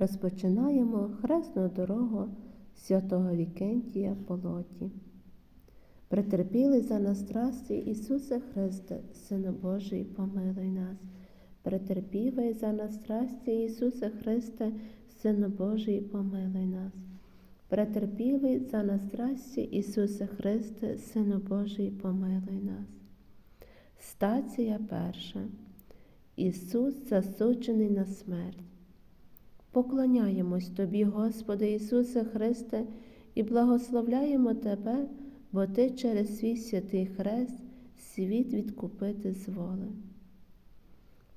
розпочинаємо хресну дорогу святого Вікентія Полоті. Претерпіли за нас страсті Ісусе Христе, Сину Божий, помилуй нас. Претерпівай за нас страсті Ісусе Христе, Сину Божий, помилуй нас. Претерпівай за нас страсті Ісусе Христе, Сину Божий, помилуй нас. Стація перша. Ісус засуджений на смерть. Поклоняємось Тобі, Господи Ісусе Христе, і благословляємо Тебе, бо Ти через свій святий хрест світ відкупити зволив.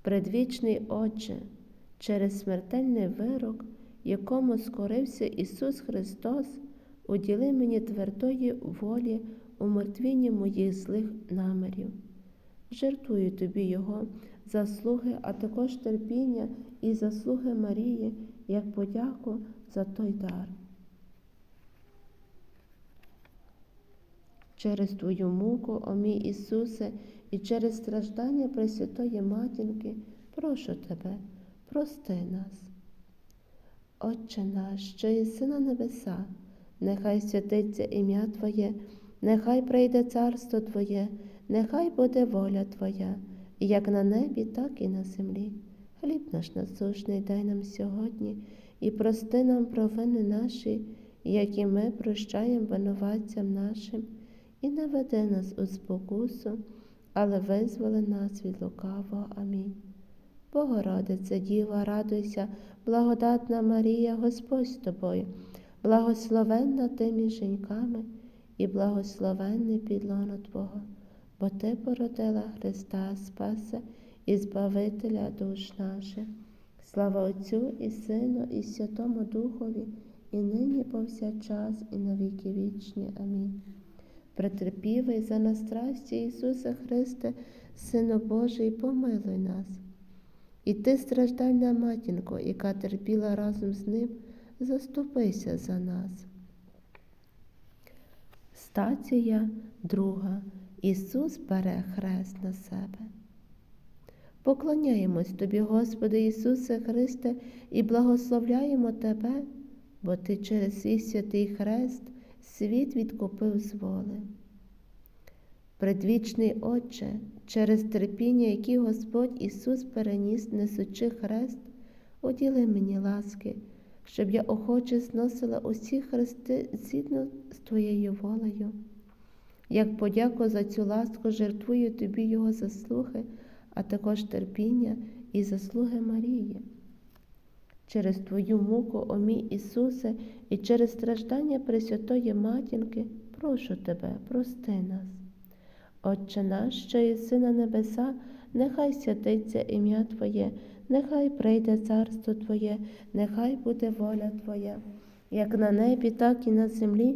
Предвічний Отче, через смертельний вирок, якому скорився Ісус Христос, уділи мені твердої волі у мертвінні моїх злих намірів. Жертвую тобі Його заслуги, а також терпіння і заслуги Марії, як подяку за той дар. Через Твою муку, о мій Ісусе, і через страждання Пресвятої Матінки, прошу Тебе, прости нас. Отче наш, що єси на небеса, нехай святиться ім'я Твоє, нехай прийде царство Твоє, нехай буде воля Твоя, як на небі, так і на землі. Хліб наш насушний дай нам сьогодні і прости нам провини наші, як і ми прощаємо винуватцям нашим, і не веди нас у спокусу, але визволи нас від лукавого. Амінь. Богородице, Діва, радуйся, благодатна Марія, Господь з тобою, благословенна ти між жінками і благословенний підлоно Твого, бо Ти породила Христа Спаса і Збавителя душ наших. Слава Отцю і Сину, і Святому Духові, і нині повсякчас, і на віки вічні. Амінь. Претерпівай за нас страсті Ісуса Христе, Сину Божий, помилуй нас. І ти, страждальна матінко, яка терпіла разом з ним, заступися за нас. Стація друга. Ісус бере хрест на себе. Поклоняємось Тобі, Господи Ісусе Христе, і благословляємо Тебе, бо Ти через свій святий хрест світ відкупив з воли. Предвічний Отче, через терпіння, які Господь Ісус переніс, несучи хрест, уділи мені ласки, щоб я охоче зносила усі хрести згідно з Твоєю волею. Як подяку за цю ласку жертвую тобі Його заслуги, а також терпіння і заслуги Марії. Через Твою муку, о мій Ісусе, і через страждання Пресвятої Матінки, прошу Тебе, прости нас. Отче наш, що єси на небеса, нехай святиться ім'я Твоє, нехай прийде царство Твоє, нехай буде воля Твоя, як на небі, так і на землі.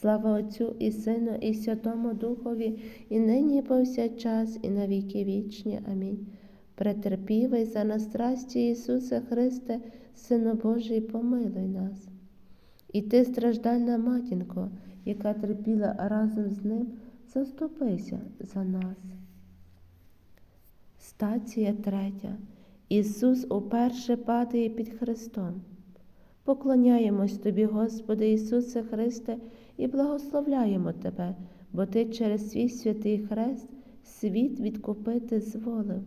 Слава Отцю і Сину, і Святому Духові, і нині, і повсякчас, і на віки вічні. Амінь. Претерпівай за нас страсті Ісусе Христе, Сину Божий, помилуй нас. І ти, страждальна матінко, яка терпіла разом з ним, заступися за нас. Стація третя. Ісус уперше падає під Христом. Поклоняємось Тобі, Господи Ісусе Христе, і благословляємо Тебе, бо Ти через свій святий хрест світ відкупити зволив.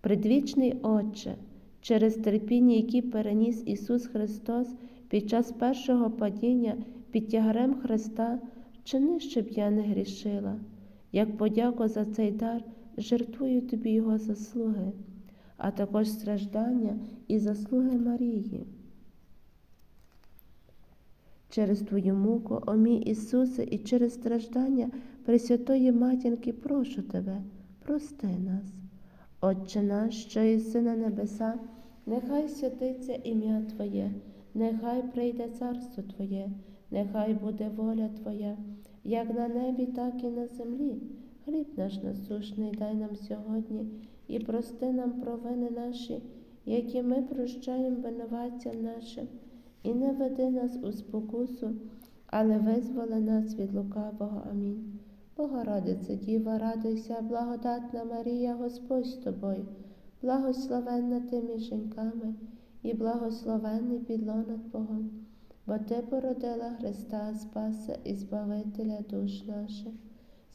Предвічний Отче, через терпіння, які переніс Ісус Христос під час першого падіння під тягарем Христа, вчини, щоб я не грішила. Як подяку за цей дар, жертвую тобі Його заслуги, а також страждання і заслуги Марії. Через Твою муку, о мій Ісусе, і через страждання Пресвятої Матінки прошу Тебе, прости нас. Отче наш, що єси на небеса, нехай святиться ім'я Твоє, нехай прийде царство Твоє, нехай буде воля Твоя, як на небі, так і на землі. Хліб наш насушний дай нам сьогодні і прости нам провини наші, які ми прощаємо винуватцям нашим, і не веди нас у спокусу, але визволи нас від лукавого. Амінь. Богородице, Діва, радуйся, благодатна Марія, Господь з тобою, благословенна ти між жінками, і благословенний підлона Твого, бо Ти породила Христа Спаса і Збавителя душ наших.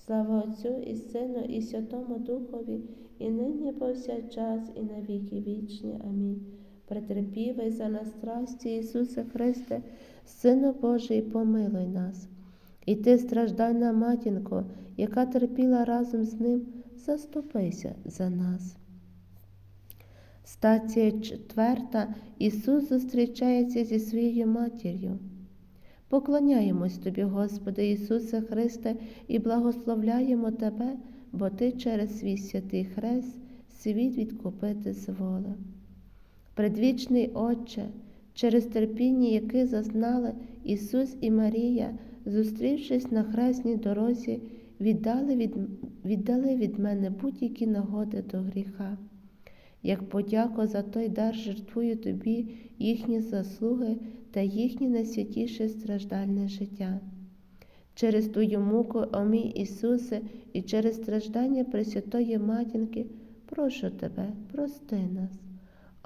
Слава Отцю і Сину, і Святому Духові, і нині повсякчас, і на віки вічні. Амінь. Претерпівай за нас страсті, Ісусе Христе, Сину Божий, помилуй нас. І ти, страждальна матінко, яка терпіла разом з ним, заступися за нас. Стація четверта. Ісус зустрічається зі своєю матір'ю. Поклоняємось Тобі, Господи Ісусе Христе, і благословляємо Тебе, бо Ти через свій святий хрест світ відкупити зволив. Предвічний Отче, через терпіння, яке зазнали Ісус і Марія, зустрівшись на хресній дорозі, віддали від, віддали від мене будь-які нагоди до гріха. Як подяку за той дар жертвую тобі їхні заслуги та їхнє найсвятіше страждальне життя. Через Твою муку, о мій Ісусе, і через страждання Пресвятої Матінки, прошу Тебе, прости нас.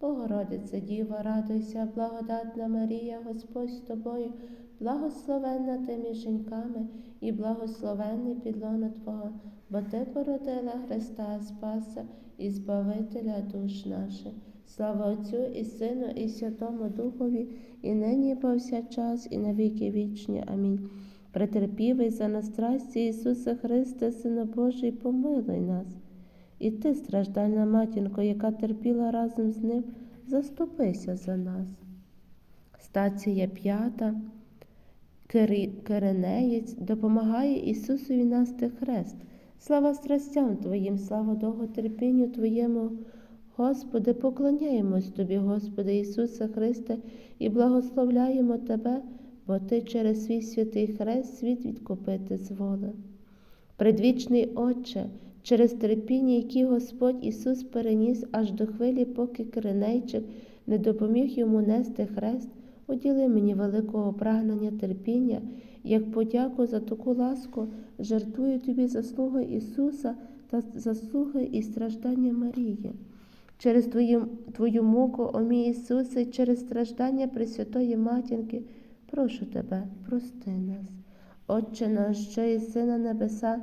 Богородице, Діва, радуйся, благодатна Марія, Господь з тобою, благословенна ти між жінками, і благословенний підлона Твого, бо Ти породила Христа Спаса і Збавителя душ наших. Слава Отцю і Сину, і Святому Духові, і нині, і повсякчас, і на віки вічні. Амінь. Претерпівий за нас страсті Ісуса Христе, Сина Божий, помилуй нас. І ти, страждальна матінко, яка терпіла разом з ним, заступися за нас. Стація п'ята. Киринеєць допомагає Ісусові нести хрест. Слава страстям Твоїм, слава довготерпінню Твоєму. Господи, поклоняємось Тобі, Господи Ісусе Христе, і благословляємо Тебе, бо Ти через свій святий хрест світ відкупити зволив. Предвічний Отче, через терпіння, які Господь Ісус переніс аж до хвилі, поки кринейчик не допоміг йому нести хрест, уділи мені великого прагнення терпіння, як подяку за таку ласку, жертвую тобі заслуги Ісуса та заслуги і страждання Марії. Через Твою, Твою муку, о мій Ісусе, через страждання Пресвятої Матінки, прошу Тебе, прости нас. Отче наш, що єси на небеса,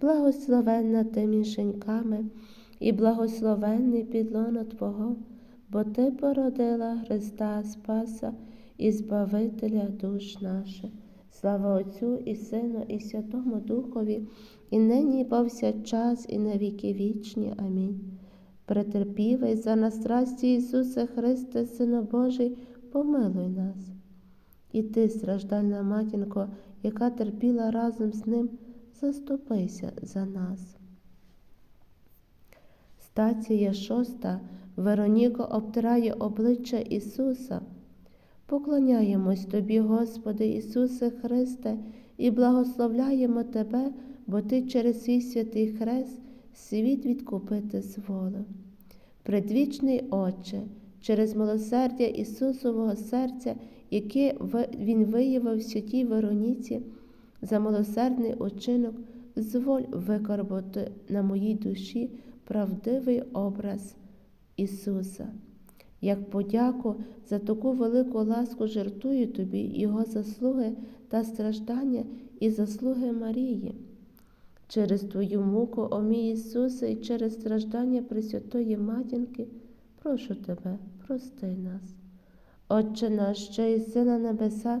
благословенна ти між жінками, і благословенний підлона Твого, бо Ти породила Христа Спаса і Збавителя душ наших. Слава Отцю і Сину, і Святому Духові, і нині, і повсякчас, і на віки вічні. Амінь. Претерпівай за нас страсті Ісусе Христе, Сину Божий, помилуй нас. І ти, страждальна матінко, яка терпіла разом з ним, заступися за нас. Стація шоста Вероніка обтирає обличчя Ісуса. Поклоняємось Тобі, Господи Ісусе Христе, і благословляємо Тебе, бо Ти через свій святий хрест світ відкупити зволив. Предвічний Отче, через милосердя Ісусового серця, яке Він виявив в святій Вероніці, за милосердний учинок, зволь викарбати на моїй душі правдивий образ Ісуса. Як подяку за таку велику ласку жертую тобі Його заслуги та страждання і заслуги Марії. Через Твою муку, о мій Ісусе, і через страждання Пресвятої Матінки, прошу Тебе, прости нас. Отче наш, що єси на небеса,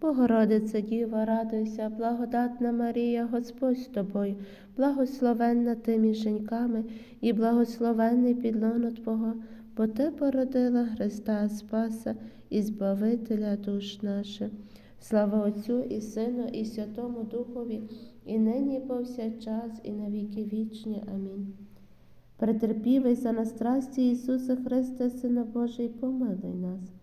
Богородице Діва, радуйся, благодатна Марія, Господь з тобою, благословенна ти між жінками, і благословенний підлоно Твого, бо Ти породила Христа Спаса і Збавителя душ наших. Слава Отцю і Сину, і Святому Духові, і нині, і повсякчас, і на віки вічні. Амінь. Претерпівий за на страсті Ісуса Христа, Сина Божий, помилуй нас.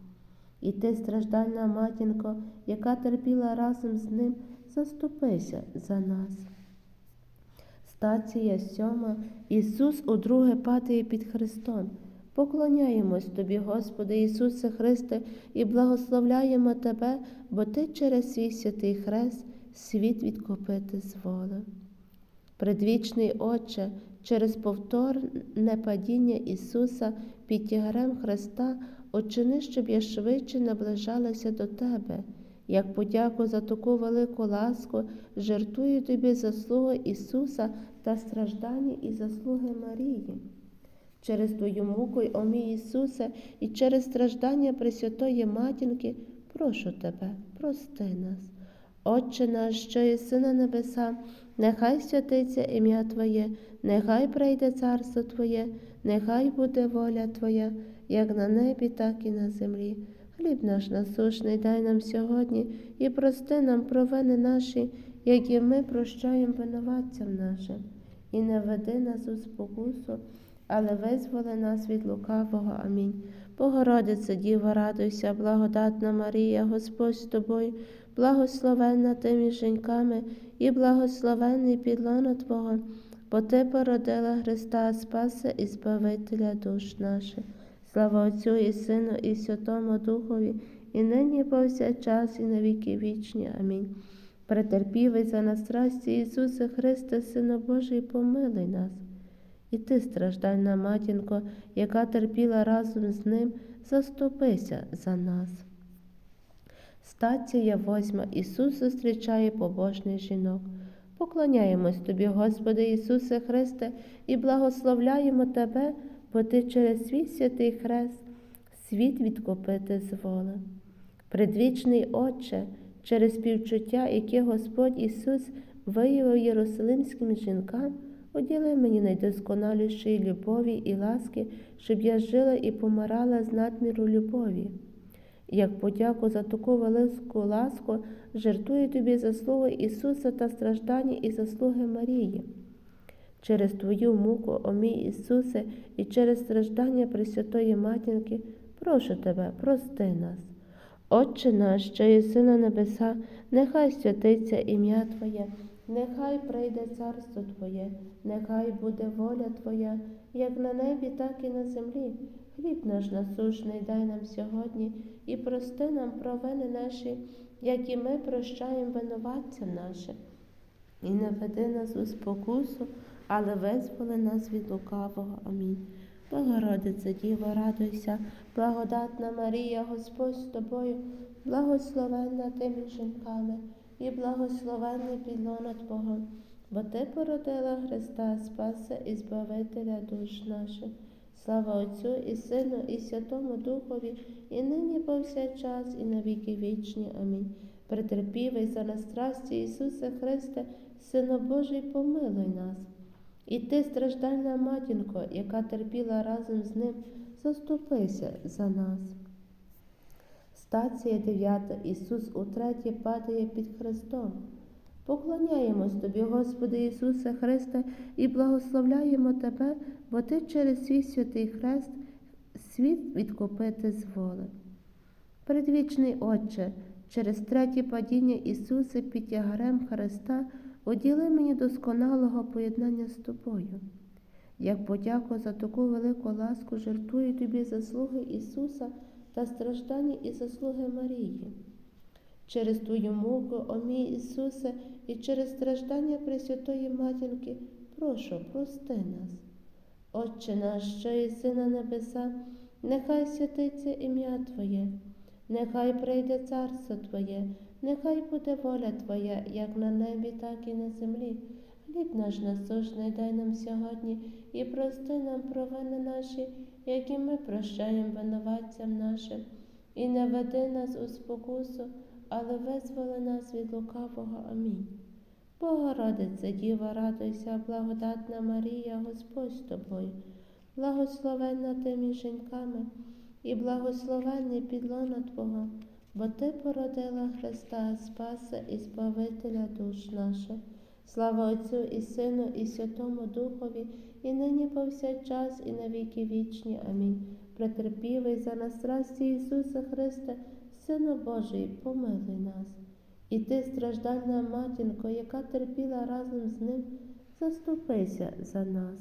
І ти, страждальна матінко, яка терпіла разом з ним, заступися за нас. Стація сьома. Ісус удруге падає під Христом. Поклоняємось Тобі, Господи Ісусе Христе, і благословляємо Тебе, бо Ти через свій святий хрест світ відкупити зволив. Предвічний Отче, через повторне падіння Ісуса під тягарем Христа, очини, щоб я швидше наближалася до Тебе. Як подяку за таку велику ласку, жертую тобі заслуги Ісуса та страждання і заслуги Марії. Через Твою муку, о мій Ісусе, і через страждання Пресвятої Матінки, прошу Тебе, прости нас. Отче наш, що єси на небеса, нехай святиться ім'я Твоє, нехай прийде царство Твоє, нехай буде воля Твоя, як на небі, так і на землі. Хліб наш насушний дай нам сьогодні і прости нам провини наші, як і ми прощаємо винуватцям нашим, і не веди нас у спокусу, але визволи нас від лукавого. Амінь. Богородице, Діво, радуйся, благодатна Марія, Господь з тобою, благословенна ти між і благословенний підлона Твого, бо Ти породила Христа Спаса і Збавителя душ наших. Слава Отцю і Сину, і Святому Духові, і нині повсякчас, і на віки вічні. Амінь. Претерпівий за нас страсті Ісусе Христе, Сину Божий, помилуй нас. І ти, страждальна матінко, яка терпіла разом з ним, заступися за нас. Стація восьма. Ісус зустрічає побожних жінок. Поклоняємось Тобі, Господи Ісусе Христе, і благословляємо Тебе, бо Ти через свій святий хрест світ відкупити зволив. Предвічний Отче, через співчуття, яке Господь Ісус виявив єрусалимським жінкам, Уділи мені найдосконалішої любові і ласки, щоб я жила і помирала з надміру любові. Як подяку за таку велику ласку, жертую тобі заслуги Ісуса та страждання і заслуги Марії. Через Твою муку, о мій Ісусе, і через страждання Пресвятої Матінки, прошу Тебе, прости нас. Отче наш, що єси на небеса, нехай святиться ім'я Твоє. Нехай прийде царство Твоє, нехай буде воля Твоя, як на небі, так і на землі. Хліб наш насушний дай нам сьогодні і прости нам провини наші, як і ми прощаємо винуватцям нашим. І не веди нас у спокусу, але визволи нас від лукавого. Амінь. Богородице, Діво, радуйся, благодатна Марія, Господь з тобою, благословенна ти між жінками і благословенний підлона Твого, бо Ти породила Христа, Спаса і Збавителя душ наших. Слава Отцю і Сину, і Святому Духові, і нині повсякчас, і на віки вічні. Амінь. Претерпівий за нас страсті Ісусе Христе, Сину Божий, помилуй нас. І ти, страждальна матінко, яка терпіла разом з ним, заступися за нас. Стація 9. Ісус утретє падає під Христом. Поклоняємось Тобі, Господи Ісусе Христе, і благословляємо Тебе, бо Ти через свій святий хрест світ відкупити з воли. Предвічний Отче, через третє падіння Ісуса під тягарем Христа уділи мені досконалого поєднання з Тобою. Як подяку за таку велику ласку жертвую Тобі заслуги Ісуса та страждання і заслуги Марії. Через Твою муку, о мій Ісусе, і через страждання Пресвятої Матінки, прошу, прости нас. Отче наш, що єси на небеса, нехай святиться ім'я Твоє, нехай прийде царство Твоє, нехай буде воля Твоя, як на небі, так і на землі. Хліб наш насущний дай нам сьогодні і прости нам провини наші, які ми прощаємо винуватцям нашим, і не веди нас у спокусу, але визволи нас від лукавого. Амінь. Богородице, Діва, радуйся, благодатна Марія, Господь з тобою, благословенна ти між жінками, і благословенний підлона Твого, бо Ти породила Христа, Спаса і Збавителя душ наших. Слава Отцю і Сину, і Святому Духові, і нині повсякчас, і на віки вічні. Амінь. Претерпівий за нас страсті Ісуса Христе, Сину Божий, помилуй нас. І ти, страждальна матінко, яка терпіла разом з ним, заступися за нас.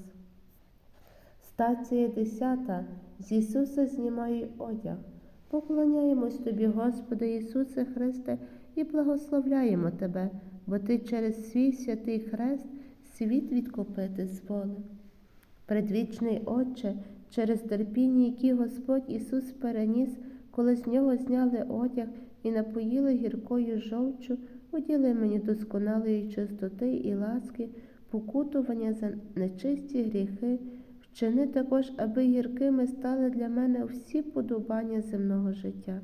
Стація десята. З Ісуса знімаю одяг. Поклоняємось Тобі, Господи Ісусе Христе, і благословляємо Тебе, бо Ти через свій святий хрест світ відкупити зволив. Предвічний Отче, через терпіння, які Господь Ісус переніс, коли з нього зняли одяг і напоїли гіркою жовчу, уділи мені досконалої чистоти і ласки, покутування за нечисті гріхи, вчини також, аби гіркими стали для мене всі подобання земного життя.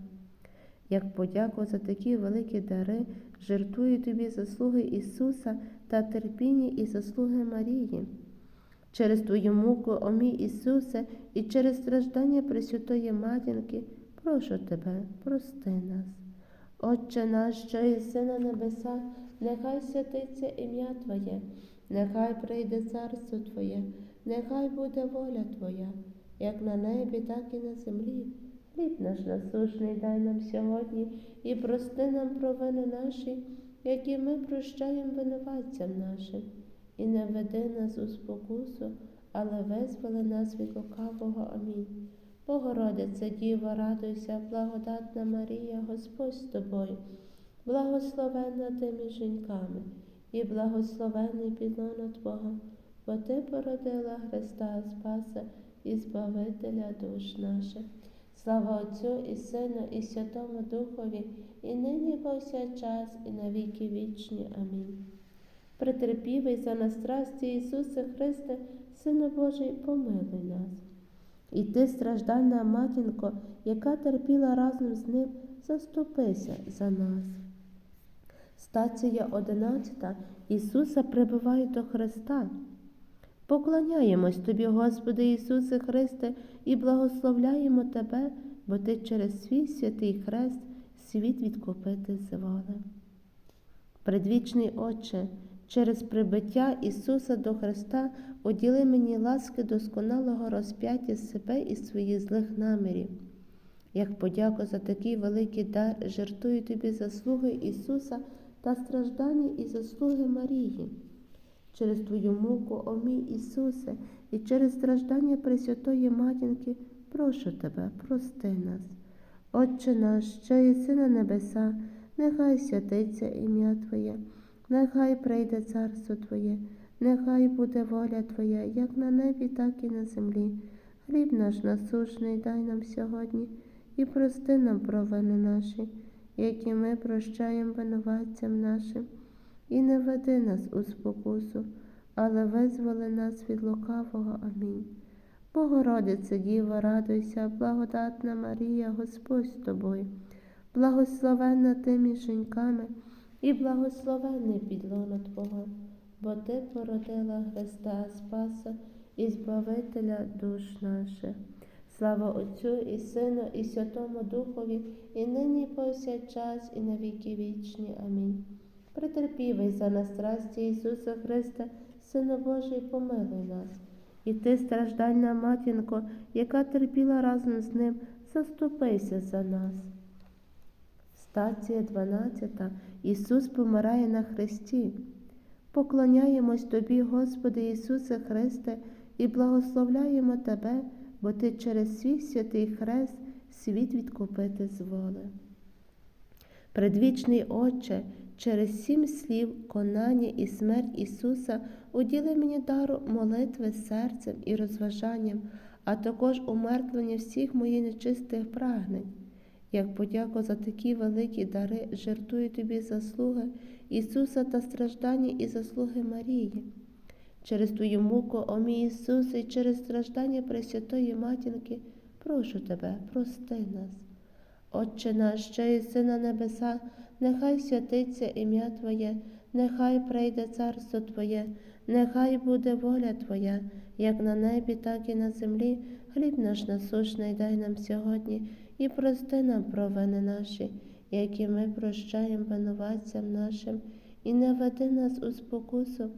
Як подяку за такі великі дари, жертвую тобі заслуги Ісуса та терпіння і заслуги Марії. Через Твою муку, о мій Ісусе, і через страждання Пресвятої Матінки, прошу Тебе, прости нас. Отче наш, що єси на небесах, нехай святиться ім'я Твоє, нехай прийде царство Твоє, нехай буде воля Твоя, як на небі, так і на землі. Хліб наш насушний дай нам сьогодні і прости нам провини наші, які ми прощаємо винуватцям нашим, і не веди нас у спокусу, але визволи нас від лукавого. Амінь. Богородице, Діва, радуйся, благодатна Марія, Господь з тобою, благословенна ти між жінками, і благословений підлона Твого, бо Ти породила Христа Спаса і Збавителя душ наших. Слава Отцю і Сину, і Святому Духові, і нині повсякчас, і на віки вічні. Амінь. Претерпівий за нас страсті Ісусе Христе, Сину Божий, помилуй нас. І ти, страждальна матінко, яка терпіла разом з ним, заступися за нас. Стація одинадцята Ісуса прибиває до Христа. Поклоняємось Тобі, Господи Ісусе Христе, і благословляємо Тебе, бо Ти через свій святий хрест світ відкупити зволив. Предвічний Отче, через прибиття Ісуса до Христа уділи мені ласки досконалого розп'яття себе і своїх злих намірів. Як подяку за такий великий дар, жертую тобі заслуги Ісуса та страждання і заслуги Марії. Через Твою муку, о мій Ісусе, і через страждання Пресвятої Матінки, прошу Тебе, прости нас. Отче наш, що єси на небеса, нехай святиться ім'я Твоє, нехай прийде царство Твоє, нехай буде воля Твоя, як на небі, так і на землі. Хліб наш насушний дай нам сьогодні і прости нам провини наші, які ми прощаємо винуватцям нашим, і не веди нас у спокусу, але визволи нас від лукавого. Амінь. Богородице, Діва, радуйся, благодатна Марія, Господь з тобою, благословенна ти між жінками, і благословенний підлона Твого, бо Ти породила Христа Спаса і Збавителя душ наших. Слава Отцю і Сину, і Святому Духові, і нині, повсякчас, і на віки вічні. Амінь. Претерпівий за нас страсті Ісуса Христа, Сину Божий, помилуй нас. І ти, страждальна матінко, яка терпіла разом з ним, заступися за нас. Стація 12. Ісус помирає на хресті. Поклоняємось Тобі, Господи Ісусе Христе, і благословляємо Тебе, бо Ти через свій святий хрест світ відкупити зволив. Предвічний Отче, через сім слів, конання і смерть Ісуса уділи мені дару молитви серцем і розважанням, а також умертвлення всіх моїх нечистих прагнень. Як подяку за такі великі дари, жертую тобі заслуги Ісуса та страждання і заслуги Марії. Через Твою муку, о мій Ісусе, і через страждання Пресвятої Матінки, прошу Тебе, прости нас. Отче наш, що єси на небеса, нехай святиться ім'я Твоє, нехай прийде царство Твоє, нехай буде воля Твоя, як на небі, так і на землі. Хліб наш насущний дай нам сьогодні і прости нам провини наші, які ми прощаємо винуватцям нашим, і не веди нас у спокусу,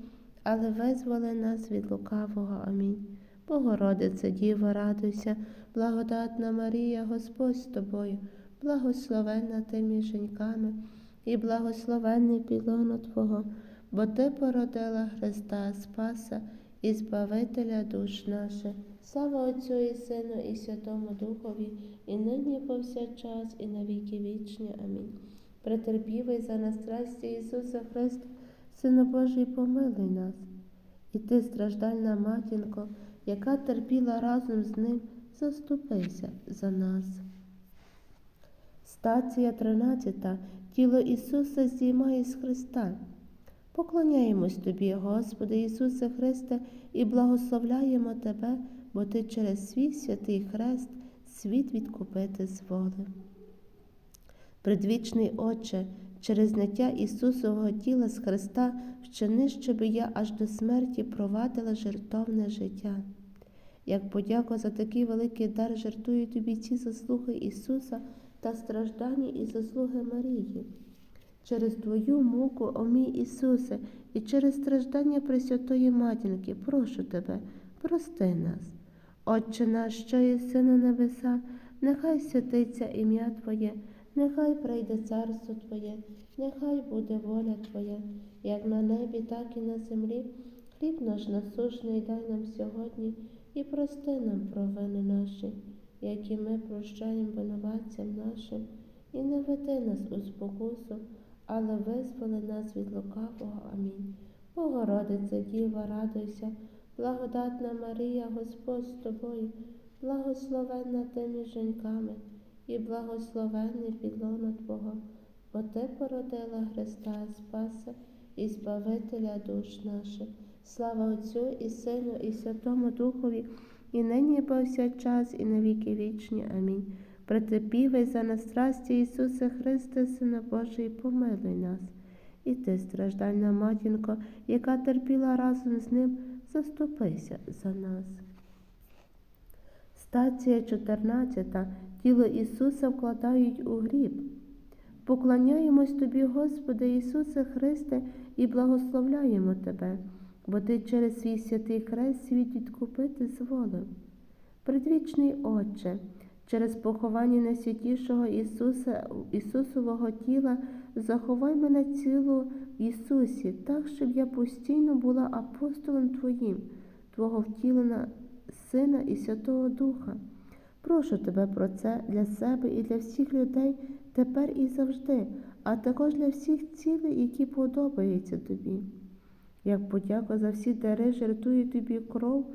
але визволи нас від лукавого. Амінь. Богородице, Діво, радуйся, благодатна Марія, Господь з тобою, благословенна ти між жінками, і благословенний пілоно Твого, бо Ти породила Христа Спаса і Збавителя душ наших. Слава Отцю і Сину, і Святому Духові, і нині повсякчас, і на віки вічні. Амінь. Претерпівий за нас страсті Ісуса Христа, Сину Божий, помилуй нас. І ти, страждальна матінко, яка терпіла разом з ним, заступися за нас. Стація 13. Тіло Ісуса здіймає з Христа. Поклоняємось Тобі, Господи Ісусе Христе, і благословляємо Тебе, бо Ти через свій святий хрест світ відкупити зволив. Предвічний Отче, через зняття Ісусового тіла з Христа вчини, щоб я аж до смерті провадила жертовне життя. Як подяку за такий великий дар жертую тобі ці заслуги Ісуса та страждання і заслуги Марії. Через Твою муку, о мій Ісусе, і через страждання Пресвятої Матінки, прошу Тебе, прости нас. Отче наш, що єси на небеса, нехай святиться ім'я Твоє, нехай прийде царство Твоє, нехай буде воля Твоя, як на небі, так і на землі. Хліб наш насушний дай нам сьогодні і прости нам провини наші, які ми прощаємо винуватцям нашим, і не веди нас у спокусу, але визволи нас від лукавого. Амінь. Богородице, Діва, радуйся, благодатна Марія, Господь з тобою, благословенна ти між жінками, і благословенний підлона Твого, бо Ти породила Христа Спаса і Збавителя душ наших. Слава Отцю і Сину, і Святому Духові, і нині, повсякчас, і на віки вічні. Амінь. Претерпівий за нас страсті Ісусе Христе, Сина Божий, помилуй нас. І ти, страждальна матінко, яка терпіла разом з ним, заступися за нас. Стація 14. Тіло Ісуса вкладають у гріб. Поклоняємось Тобі, Господи Ісусе Христе, і благословляємо Тебе, бо Ти через свій святий хрест світ відкупити зволив. Предвічний Отче, через поховання найсвятішого Ісуса, Ісусового тіла, заховай мене цілу в Ісусі, так, щоб я постійно була апостолом Твоїм, Твого втілена Сина і Святого Духа. Прошу тебе про це для себе і для всіх людей тепер і завжди, а також для всіх цілей, які подобаються тобі. Як подяку за всі дари жертую тобі кров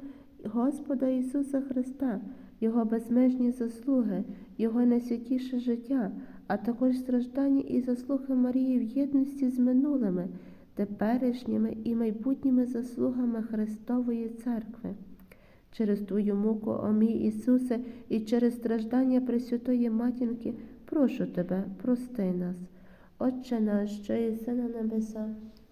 Господа Ісуса Христа, Його безмежні заслуги, Його найсвятіше життя, а також страждання і заслуги Марії в єдності з минулими, теперішніми і майбутніми заслугами Христової Церкви. Через Твою муку, о мій Ісусе, і через страждання Пресвятої Матінки, прошу Тебе, прости нас. Отче наш, що єси на небеса,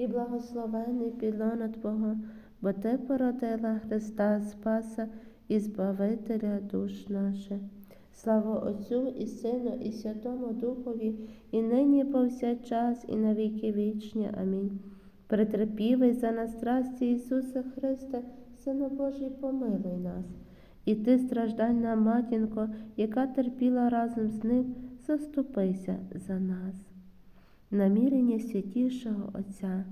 і благословений підлона Твого, бо Ти породила Христа Спаса і Збавителя душ наших. Слава Отцю і Сину, і Святому Духові, і нині, повсякчас, і на віки вічні. Амінь. Претерпівий за нас страсті Ісуса Христа, Сину Божий, помилуй нас. І ти, страждальна матінко, яка терпіла разом з ним, заступися за нас. Намірення святішого Отця,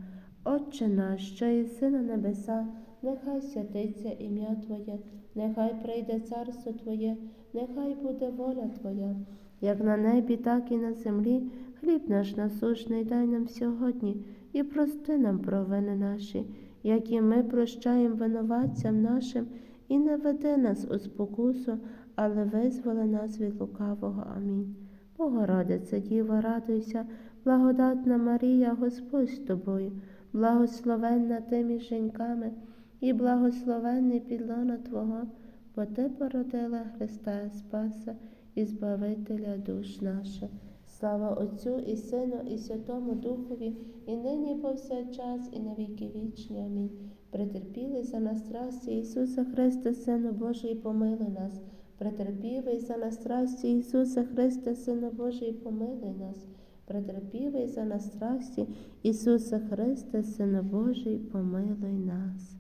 Отче наш, що єси на небеса, нехай святиться ім'я Твоє, нехай прийде царство Твоє, нехай буде воля Твоя, як на небі, так і на землі. Хліб наш насушний дай нам сьогодні і прости нам провини наші, як і ми прощаємо винуватцям нашим, і не веди нас у спокусу, але визволи нас від лукавого. Амінь. Богородице, Діво, радуйся, благодатна Марія, Господь з тобою, благословенна ти між жінками, і благословенний підлона Твого, бо Ти породила Христа Спаса і Збавителя душ наших. Слава Отцю і Сину, і Святому Духові, і нині, і повсякчас, і на віки вічні. Амінь. Претерпілий за нас страсті Ісуса Христа, Сину Божий, помилуй нас. Претерпівий за нас страсті Ісуса Христа, Сину Божий, помилуй нас. Претерпівий за нас страсті Ісуса Христа, Сина Божий, помилуй нас.